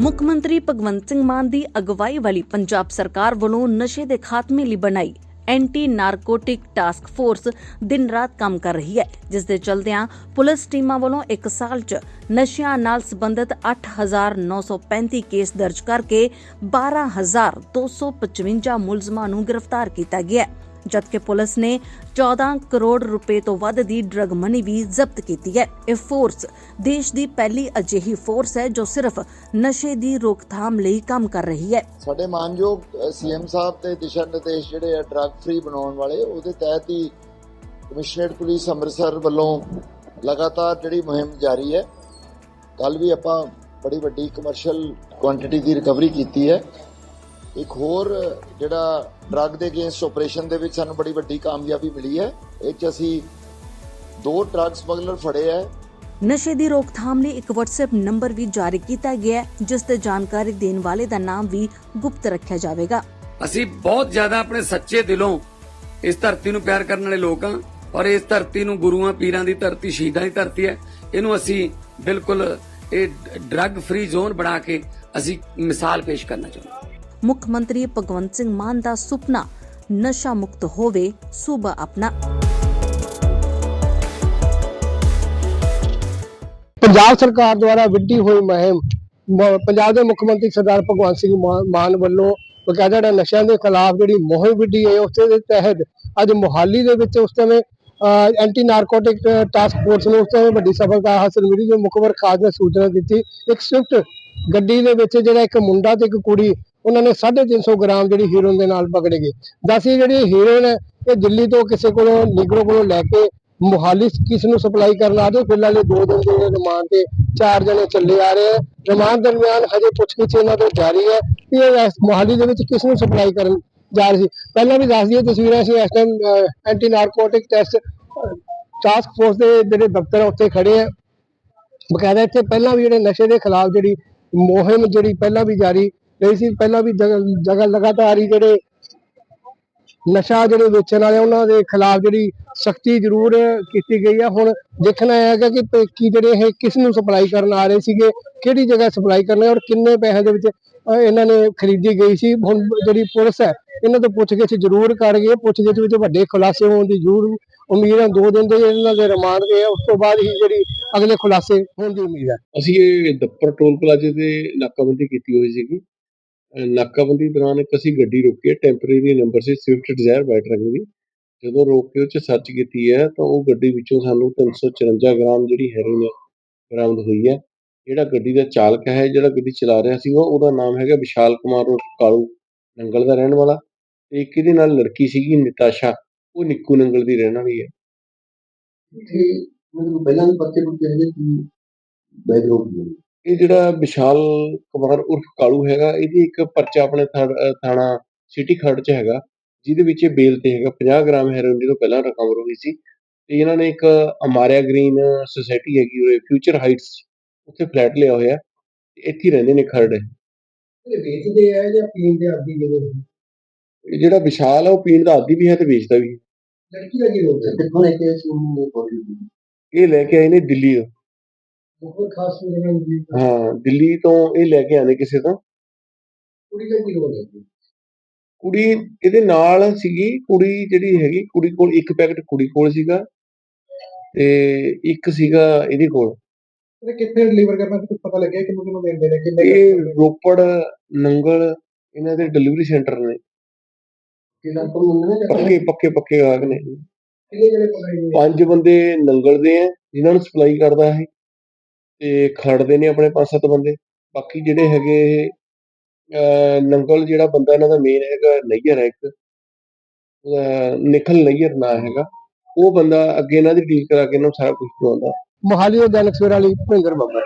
ਮੁੱਖ ਮੰਤਰੀ ਭਗਵੰਤ ਸਿੰਘ ਮਾਨ ਦੀ ਅਗਵਾਈ ਵਾਲੀ ਪੰਜਾਬ ਸਰਕਾਰ ਵੱਲੋਂ ਨਸ਼ੇ ਦੇ ਖਾਤਮੇ ਲਈ ਬਣਾਈ ਐਂਟੀ ਨਾਰਕੋਟਿਕ ਟਾਸਕ ਫੋਰਸ ਦਿਨ ਰਾਤ ਕੰਮ ਕਰ ਰਹੀ ਹੈ, ਜਿਸ ਦੇ ਚਲਦਿਆਂ ਪੁਲਿਸ ਟੀਮਾਂ ਵੱਲੋਂ ਇੱਕ ਸਾਲ 'ਚ ਨਸ਼ਿਆਂ ਨਾਲ ਸੰਬੰਧਿਤ 8935 ਕੇਸ ਦਰਜ ਕਰਕੇ 12255 ਮੁਲਜ਼ਮਾਂ ਨੂੰ ਗ੍ਰਿਫਤਾਰ ਕੀਤਾ ਗਿਆ ਹੈ। ਜਦਕਿ ਪੁਲਿਸ ਨੇ 14 ਕਰੋੜ ਰੁਪਏ ਤੋਂ ਵੱਧ ਦੀ ਡਰਗ ਮਨੀ ਵੀ ਜ਼ਬਤ ਕੀਤੀ ਹੈ। ਇਹ ਫੋਰਸ ਦੇਸ਼ ਦੀ ਪਹਿਲੀ ਅਜਿਹੀ ਫੋਰਸ ਹੈ ਜੋ ਸਿਰਫ ਨਸ਼ੇ ਦੀ ਰੋਕਥਾਮ ਲਈ ਕੰਮ ਕਰ ਰਹੀ ਹੈ। ਸਾਡੇ ਮਾਨਯੋਗ ਸੀਐਮ ਸਾਹਿਬ ਦੇ ਦਿਸ਼ਾ ਨਿਰਦੇਸ਼ ਜਿਹੜੇ ਆ ਡਰੱਗ ਫ੍ਰੀ ਬਣਾਉਣ ਵਾਲੇ, ਉਹਦੇ ਤਹਿਤ ਹੀ ਕਮਿਸ਼ਨਰੇਟ ਪੁਲਿਸ ਅੰਮ੍ਰਿਤਸਰ ਵੱਲੋਂ ਲਗਾਤਾਰ ਜਿਹੜੀ ਮੁਹਿੰਮ ਜਾਰੀ ਹੈ। ਕੱਲ ਵੀ ਆਪਾਂ ਬੜੀ ਵੱਡੀ ਕਮਰਸ਼ੀਅਲ ਕੁਆਂਟੀਟੀ ਦੀ ਰਿਕਵਰੀ ਕੀਤੀ ਹੈ। ਇੱਕ ਹੋਰ ਜਿਹੜਾ ਡਰੱਗ ਦੇ ਅਗੇਂਸਟ ਆਪਰੇਸ਼ਨ ਦੇ ਵਿੱਚ ਸਾਨੂੰ ਬੜੀ ਵੱਡੀ ਕਾਮਯਾਬੀ ਮਿਲੀ ਹੈ ਇਹ ਚ ਅਸੀਂ ਦੋ ਡਰੱਗ ਸਮਗਲਰ ਫੜੇ ਹੈ। ਨਸ਼ੇ ਦੀ ਰੋਕਥਾਮ ਲਈ ਇੱਕ WhatsApp ਨੰਬਰ ਵੀ ਜਾਰੀ ਕੀਤਾ ਗਿਆ ਹੈ ਜਿਸ ਤੇ ਜਾਣਕਾਰੀ ਦੇਣ ਵਾਲੇ ਦਾ ਨਾਮ ਵੀ ਗੁਪਤ ਰੱਖਿਆ ਜਾਵੇਗਾ। ਅਸੀਂ ਬਹੁਤ ਜ਼ਿਆਦਾ ਆਪਣੇ ਸੱਚੇ ਦਿਲੋਂ ਇਸ ਧਰਤੀ ਨੂੰ ਪਿਆਰ ਕਰਨ ਵਾਲੇ ਲੋਕ ਹਾਂ ਔਰ ਇਸ ਧਰਤੀ ਨੂੰ ਗੁਰੂਆਂ ਪੀਰਾਂ ਦੀ ਧਰਤੀ ਸ਼ਹੀਦਾਂ ਦੀ ਧਰਤੀ ਹੈ। ਇਹਨੂੰ ਅਸੀਂ ਬਿਲਕੁਲ ਇਹ ਡਰੱਗ ਫ੍ਰੀ ਜ਼ੋਨ ਬਣਾ ਕੇ ਅਸੀਂ ਮਿਸਾਲ ਪੇਸ਼ ਕਰਨਾ ਚਾਹੁੰਦੇ ਹਾਂ। ਮੁੱਖ ਮੰਤਰੀ ਭਗਵੰਤ ਸਿੰਘ ਮਾਨ ਦਾ ਸੁਪਨਾ, ਨਸ਼ਾ ਮੁਕਤ ਹੋਵੇ, ਸੂਬਾ ਆਪਣਾ। ਪੰਜਾਬ ਸਰਕਾਰ ਦੁਆਰਾ ਵਿੱਢੀ ਹੋਈ ਮੁਹਿੰਮ ਪੰਜਾਬ ਦੇ ਮੁੱਖ ਮੰਤਰੀ ਸਰਦਾਰ ਭਗਵੰਤ ਸਿੰਘ ਮਾਨ ਵੱਲੋਂ ਬਕਾਇਦਾ ਜਿਹੜਾ ਨਸ਼ਿਆਂ ਦੇ ਖਿਲਾਫ ਜਿਹੜੀ ਮੁਹਿੰਮ ਵਿੱਢੀ ਹੈ ਉਸ ਦੇ ਤਹਿਤ ਅੱਜ ਮੁਹਾਲੀ ਦੇ ਵਿੱਚ ਉਸ ਸਮੇਂ ਐਂਟੀ ਨਾਰਕੋਟਿਕ ਟਾਸਕ ਫੋਰਸ ਨੂੰ ਉਸ ਸਮੇਂ ਵੱਡੀ ਸਫਲਤਾ ਹਾਸਲ ਮਿਲੀ, ਜੋ ਮੁਖਬਰ ਖਾਸ ਨੇ ਸੂਚਨਾ ਦਿੱਤੀ। ਇੱਕ ਸਵਿਫਟ ਗੱਡੀ ਦੇ ਵਿੱਚ ਜਿਹੜਾ ਇੱਕ ਮੁੰਡਾ ਤੇ ਇੱਕ ਕੁੜੀ ਉਹਨਾਂ ਨੇ 350 ਗ੍ਰਾਮ ਜਿਹੜੀ ਹੀਰੋਇਨ ਦੇ ਨਾਲ ਪਕੜੇ ਗਏ। ਦੱਸੀ ਜਿਹੜੀ ਹੀਰੋਇਨ ਹੈ, ਇਹ ਦਿੱਲੀ ਤੋਂ ਕਿਸੇ ਕੋਲੋਂ ਨਿਗਰੋ ਕੋਲੋਂ ਲੈ ਕੇ ਮੁਹਾਲੀ ਕਿਸ ਨੂੰ ਸਪਲਾਈ ਕਰਨ ਆ ਰਹੇ ਫਿਲਹਾਲ ਇਹ ਦੋ ਦਿਨ ਦੇ ਰਿਮਾਂਡ ਤੇ ਚਾਰ ਜਣੇ ਚੱਲੇ ਆ ਰਹੇ ਆ। ਰਿਮਾਂਡ ਦਰਮਿਆਨ ਹਜੇ ਪੁੱਛਗਿੱਛ ਇਹਨਾਂ ਤੋਂ ਜਾਰੀ ਹੈ ਇਹ ਮੁਹਾਲੀ ਦੇ ਵਿੱਚ ਕਿਸ ਨੂੰ ਸਪਲਾਈ ਕਰਨ ਜਾ ਰਹੀ ਸੀ। ਪਹਿਲਾਂ ਵੀ ਦੱਸ ਦਈਏ, ਤਸਵੀਰਾਂ ਸੀ ਇਸ time anti narcotic test task force ਦੇ ਜਿਹੜੇ ਦਫ਼ਤਰ ਆ ਖੜੇ ਆ। ਬਕਾਇਦਾ ਇੱਥੇ ਪਹਿਲਾਂ ਵੀ ਜਿਹੜੇ ਨਸ਼ੇ ਦੇ ਖਿਲਾਫ ਜਿਹੜੀ ਮੁਹਿੰਮ ਜਿਹੜੀ ਪਹਿਲਾਂ ਵੀ ਜਾਰੀ ਰਹੀ ਸੀ ਪਹਿਲਾਂ ਵੀ ਜਗ੍ਹਾ ਜਗ੍ਹਾ ਲਗਾਤਾਰ ਹੀ ਜਿਹੜੇ ਨਸ਼ਾ ਜਿਹੜੇ ਵੇਚਣ ਵਾਲੇ ਉਹਨਾਂ ਦੇ ਖਿਲਾਫ ਜਿਹੜੀ ਸਖਤੀ ਜ਼ਰੂਰ ਕੀਤੀ ਗਈ ਹੈ ਹੁਣ ਦੇਖਣਾ ਇਹ ਹੈਗਾ ਕਿ ਪ- ਕੀ ਜਿਹੜੇ ਇਹ ਕਿਸ ਨੂੰ ਸਪਲਾਈ ਕਰਨ ਆ ਰਹੇ ਸੀਗੇ ਕਿਹੜੀ ਜਗ੍ਹਾ ਸਪਲਾਈ ਕਰਨੇ ਔਰ ਕਿੰਨੇ ਪੈਸੇ ਦੇ ਵਿੱਚ ਅਹ, ਇਹਨਾਂ ਨੇ ਖਰੀਦੀ ਗਈ ਸੀ। ਹੁਣ ਜਿਹੜੀ ਪੁਲਿਸ ਹੈ ਇਹਨਾਂ ਤੋਂ ਪੁੱਛਗਿੱਛ ਜ਼ਰੂਰ ਕਰ ਗਈ ਪੁੱਛਗਿੱਛ ਵਿੱਚ ਵੱਡੇ ਖੁਲਾਸੇ ਹੋਣ ਦੀ ਜ਼ਰੂਰ ਉਮੀਦ ਹੈ ਦੋ ਦਿਨ ਦੇ ਇਹਨਾਂ ਦੇ ਰਿਮਾਂਡ ਦੇ ਆ ਉਸ ਤੋਂ ਬਾਅਦ ਹੀ ਜਿਹੜੀ ਅਗਲੇ ਖੁਲਾਸੇ ਹੋਣ ਦੀ ਉਮੀਦ ਹੈ ਅਸੀਂ ਇਹ ਦੱਪਰ ਟੋਲ ਪਲਾਜ਼ੇ ਤੇ ਨਾਕਾਬੰਦੀ ਕੀਤੀ ਹੋਈ ਸੀਗੀ। ਨਾਕਾਬੰਦੀ ਦੌਰਾਨ ਇੱਕ ਅਸੀਂ ਗੱਡੀ ਰੋਕੀ ਹੈ ਟੈਂਪਰੇਰੀ ਨੰਬਰ ਸੀ ਸਵਿਫਟ ਡਿਜ਼ਾਇਰ ਵਾਈਟ ਰੰਗ ਦੀ। ਜਦੋਂ ਰੋਕ ਕੇ ਉਹ ਚ ਸਰਚ ਕੀਤੀ ਹੈ, ਤਾਂ ਉਹ ਗੱਡੀ ਵਿੱਚੋਂ ਸਾਨੂੰ 354 ਗ੍ਰਾਮ ਜਿਹੜੀ ਹੈਰੋਇਨ ਬਰਾਮਦ ਹੋਈ ਹੈ। ਜਿਹੜਾ ਗੱਡੀ ਦਾ ਚਾਲਕ ਹੈ, ਜਿਹੜਾ ਗੱਡੀ ਚਲਾ ਰਿਹਾ ਸੀ, ਉਹ ਉਹਦਾ ਨਾਮ ਹੈਗਾ ਵਿਸ਼ਾਲ ਕੁਮਾਰ ਉਰਫ ਕਾਲੂ ਨੰਗਲ ਦਾ ਰਹਿਣ ਵਾਲਾ। ਤੇ ਇੱਕ ਇਹਦੇ ਨਾਲ ਲੜਕੀ ਸੀਗੀ, ਨਿਤਾਸ਼ਾ। ਉਹ ਨਿੱਕੂ ਨੰਗਲ ਦੀ ਰਹਿਣ ਵਾਲੀ ਹੈ। ਮੈਨੂੰ ਪਹਿਲਾਂ ਵੀ ਪੱਤੇ ਪੁੱਤੇ ਹੈਗੇ ਕਿ ਬੈਕਗ੍ਰਾਉਂਡ ਇਹ ਜਿਹੜਾ ਵਿਸ਼ਾਲ ਕੁਮਾਰ ਉਰਫ ਕਾਲੂ ਹੈਗਾ ਇਹਦੀ ਇੱਕ ਪਰਚਾ ਆਪਣੇ ਥਾਣ- ਸਿਟੀ ਖਰੜ ਚ ਹੈਗਾ ਜਿਹਦੇ ਵਿੱਚ ਇਹ ਬੇਲ ਤੇ ਹੈਗਾ। 50 ਗ੍ਰਾਮ ਹੈਰੋਇਨ ਤੋਂ ਪਹਿਲਾਂ ਰਿਕਵਰ ਹੋਈ ਸੀ ਤੇ ਇਹਨਾਂ ਨੇ ਇੱਕ ਅਮਾਰਿਆ ਗ੍ਰੀਨ ਸੁਸਾਇਟੀ ਹੈਗੀ ਉਰੇ ਫਿਊਚਰ ਹਾਈਟਸ ਉੱਥੇ ਫਲੈਟ ਲਿਆ ਹੋਇਆ। ਇੱਥੇ ਹੀ ਰਹਿੰਦੇ ਨੇ ਖਰੜ। ਇਹ ਵੇਚਦੇ ਆ ਜਾਂ ਪੀਣ ਦੇ ਆਦੀ ਜਦੋਂ ਇਹ ਜਿਹੜਾ ਵਿਸ਼ਾਲ ਆ ਉਹ ਪੀਣ ਦਾ ਆਦੀ ਵੀ ਹੈ ਤੇ ਵੇਚਦਾ ਵੀ ਹੈ। ਲੜਕੀ ਦਾ ਕੀ ਰੋਲ ਹੈ? ਕਿੱਥੋਂ ਲੈ ਕੇ ਇਸ ਨੂੰ ਇਹ ਲੈ ਕੇ ਆਏ ਨੇ ਦਿੱਲੀ ਤੋਂ। ਬਹੁਤ ਖਾਸ ਹਾਂ ਦਿੱਲੀ ਤੋਂ ਇਹ ਲੈ ਕੇ ਆਨੇ ਕਿਸੇ ਤੋਂ? ਕੁੜੀ ਦਾ ਕੀ ਰੋਲ ਹੈ ਕੁੜੀ ਇਹਦੇ ਨਾਲ ਸੀਗੀ ਕੁੜੀ ਜਿਹੜੀ ਹੈਗੀ ਕੁੜੀ ਕੋਲ ਇੱਕ ਪੈਕਟ ਕੁੜੀ ਕੋਲ ਸੀਗਾ ਤੇ ਇੱਕ ਸੀਗਾ ਇਹਦੇ ਕੋਲ। ਇਹ ਕਿੱਥੇ ਡਿਲੀਵਰ ਕਰਨਾ ਕੁਝ ਪਤਾ ਲੱਗਿਆ ਕਿ ਮੈਨੂੰ ਦਿੰਦੇ ਨੇ ਕਿੰਨੇ ਇਹ ਰੋਪੜ ਨੰਗਲ ਇਹਨਾਂ ਦੇ ਡਿਲੀਵਰੀ ਸੈਂਟਰ ਨੇ। ਕਿੰਨਾ ਤੋਂ ਮੰਗਣੇ ਨੇ ਪੱਕੇ ਪੱਕੇ ਪੱਕੇ ਗਾਹਕ ਨੇ। ਕਿੰਨੇ ਜਿਹੜੇ ਪਕਾਈ ਨੇ? ਪੰਜ ਬੰਦੇ ਨੰਗਲ ਦੇ ਆ ਜਿਨ੍ਹਾਂ ਨੂੰ ਸਪਲਾਈ ਕਰਦਾ ਹੈ ਤੇ ਖੜਦੇ ਨੇ ਆਪਣੇ ਪੰਜ ਸੱਤ ਬੰਦੇ। ਬਾਕੀ ਜਿਹੜੇ ਹੈਗੇ ਇਹ, ਨੰਗਲ ਜਿਹੜਾ ਬੰਦਾ ਇਹਨਾਂ ਦਾ ਮੇਨ ਹੈਗਾ ਨਈਅਰ ਹੈ ਇੱਕ। ਨਿਖਲ ਨਈਅਰ ਨਾਂ ਹੈਗਾ। ਉਹ ਬੰਦਾ ਅੱਗੇ ਇਹਨਾਂ ਦੀ ਡੀਲ ਕਰਾ ਕੇ ਇਹਨਾਂ ਨੂੰ ਸਾਰਾ ਕੁਝ ਦਵਾਉਂਦਾ ਮੋਹਾਲੀ ਦੇ ਦੈਨਿਕ ਸਵੇਰਾ ਭਿੰਦਰ ਬਾਬਾ।